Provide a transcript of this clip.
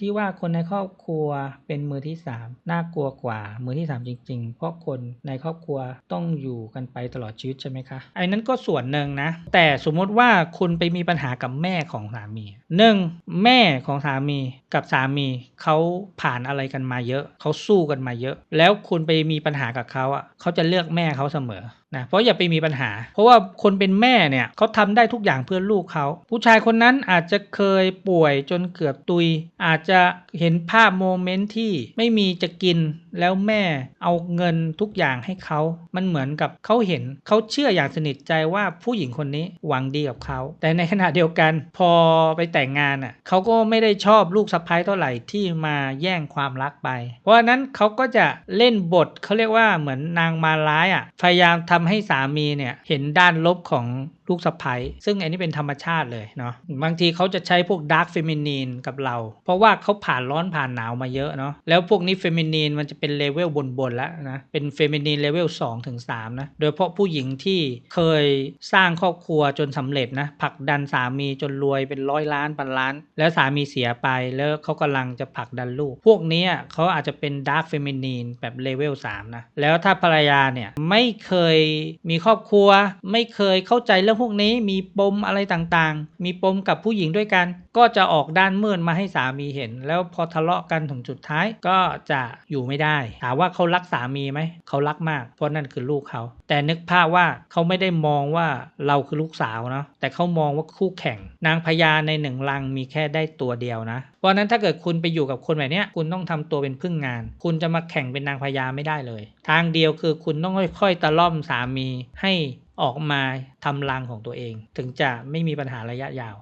ที่ว่าคนในครอบครัวเป็นมือที่สามน่ากลัวกว่า มือที่สามจริง ๆ เพราะคนในครอบครัวต้องอยู่กันไปตลอดชีวิตใช่ไหมคะไอ้นั้นก็ส่วนหนึ่งนะ แต่สมมติว่าคุณไปมีปัญหากับแม่ของสามีหนึ่งแม่ของสามีกับสามีเขาผ่านอะไรกันมาเยอะเขาสู้กันมาเยอะ แล้วคุณไปมีปัญหากับเขาอะเขาจะเลือกแม่เขาเสมอนะเพราะอย่าไปมีปัญหา เพราะว่าคนเป็นแม่เนี่ยเขาทำได้ทุกอย่างเพื่อลูกเขาผู้ชายคนนั้นอาจจะเคยป่วยจนเกือบตุยอาจจะเห็นภาพโมเมนต์ที่ไม่มีจะกินแล้วแม่เอาเงินทุกอย่างให้เขา มันเหมือนกับเขาเห็นเขาเชื่ออย่างสนิทใจว่าผู้หญิงคนนี้หวังดีกับเขา แต่ในขณะเดียวกัน พอไปแต่งงานอะเขาก็ไม่ได้ชอบลูกสะใภ้เท่าไหร่ที่มาแย่งความรักไป เพราะนั้นเขาก็จะเล่นบทเขาเรียกว่าเหมือนนางมาร้ายอะพยายามทำให้สามีเนี่ยเห็นด้านลบของลูกสะใภ้ซึ่งอันนี้เป็นธรรมชาติเลยเนาะบางทีเขาจะใช้พวกดาร์กเฟมินีนกับเรา เพราะว่าเขาผ่านร้อนผ่านหนาวมาเยอะเนาะแล้วพวกนี้เฟมินีนมันจะเป็นเลเวลบนๆแล้วนะเป็นเฟมินีนเลเวล2ถึง3นะโดยเฉพาะผู้หญิงที่เคยสร้างครอบครัวจนสำเร็จนะผลักดันสามีจนรวยเป็นร้อยล้านพันล้าน แล้วสามีเสียไปแล้วเขากำลังจะผลักดันลูก พวกนี้เขาอาจจะเป็นดาร์กเฟมินีนแบบเลเวล3นะแล้วถ้าภรรยาเนี่ยไม่เคยมีครอบครัว ไม่เคยเข้าใจเรื่องพวกนี้มีปมอะไรต่างๆ มีปมกับผู้หญิงด้วยกัน ก็จะออกด้านมืดมาให้สามีเห็นแล้วพอทะเลาะกันถึงจุดท้ายก็จะอยู่ไม่ได้ ถามว่าเขารักสามีไหม เขารักมาก เพราะนั่นคือลูกเขา แต่นึกภาพว่าเขาไม่ได้มองว่าเราคือลูกสาวเนาะแต่เขามองว่าคู่แข่ง นางพญาในหนึ่งลังมีแค่ได้ตัวเดียวนะเพราะนั้นถ้าเกิดคุณไปอยู่กับคนแบบนี้คุณต้องทำตัวเป็นพึ่งงาน คุณจะมาแข่งเป็นนางพญาไม่ได้เลย ทางเดียวคือคุณต้องค่อยๆตะล่อมสามีให้ออกมาทำรังของตัวเอง ถึงจะไม่มีปัญหาระยะยาว